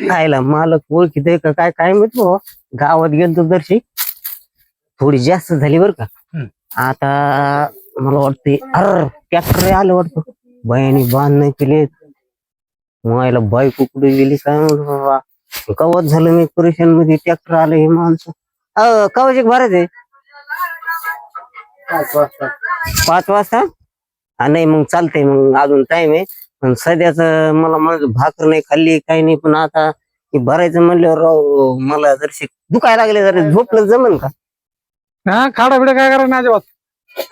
खायला मालक ओळखीत आहे का? काय काय माहीत भाऊ गावात गेलतो दर्शी. थोडी जास्त झाली बर का. आता मला वाटते अर ट्रॅक्टर आलं वाटतं. बायाने बांध नाही केले. मायला बाईक कुठे गेली काय माहीत बाबा. कवच झालं मी परेशानमध्ये ट्रॅक्टर आलं हे माणसं. अ कवच एक भरायचं आहे पाच वाजता? हा नाही मग चालतंय मग अजून टाइम आहे. पण सध्याच मला माझं भाकर नाही खाल्ली काही नाही पण आता हे भरायचं म्हणल्यावर राव मला जर दुखायला लागले जरा झोपलं जमन का? हा खाडा बिडा काय करा ना अजिबात.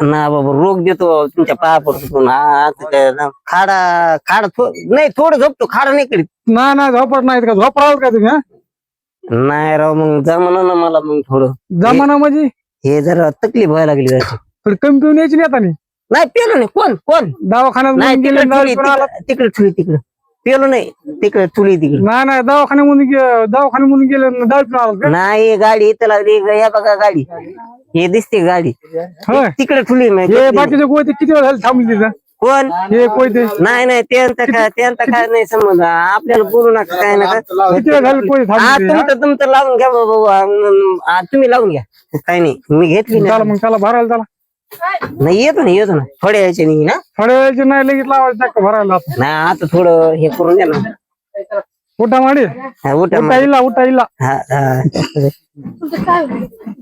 ना बाबा रोग देतो बाबा, तुमच्या पाया पडतो पण आता काय ना, खाडा खाडा थो- नाही थोडं झोपतो खाडा नाही करीत. नाही नाही झोपत नाहीत का? झोप राहत का तुम्ही हा? नाही राव मग जमना ना मला मग थोडं. जमाना म्हणजे? हे जरा तकलीफ व्हायला लागली जराशी. थोडी कमी पिऊन यायची नाही आता नी. नाही पेलो नाही. कोण? कोण? दवाखान्यात नाही तिकडे गेले ठुली दवाखान्यात आला. तिकडे तिकडे ठुली तिकडे. पेलो नाही. तिकडे ठुली तिकडे. नाही नाही दवाखान्यामधून गे- दवाखान्यामधून गेले पिऊन का? नाही गाडी इथं लागली या बघा गाडी. हे दिसते गाडी. होय. तिकडे ठुली हे नाही. बाकीचे किती वेळ झाले थांबले तिथं? कोण? हे कोयते नाही नाही त्यांचं काय त्यांचं काय नाही समज आपल्याला बोलू नका काय नका. किती वेळ झाले कोयते हा थांबले तुमचं तुमचं लावून घ्या बाबा बाबा. तुम्ही लावून घ्या. काही नाही. मी घेतली चला नाही मग त्याला भरायला चला. नाही येतो ना येतो ना थोड्या यायचे नाही ना थोड्या वेळची नाही लगेच लावायचं चक्क भरायला आता. नाही आता थोडं हे करून द्या ना उठा माडी हा, उठा उठा मग. इला उठा इला हा हा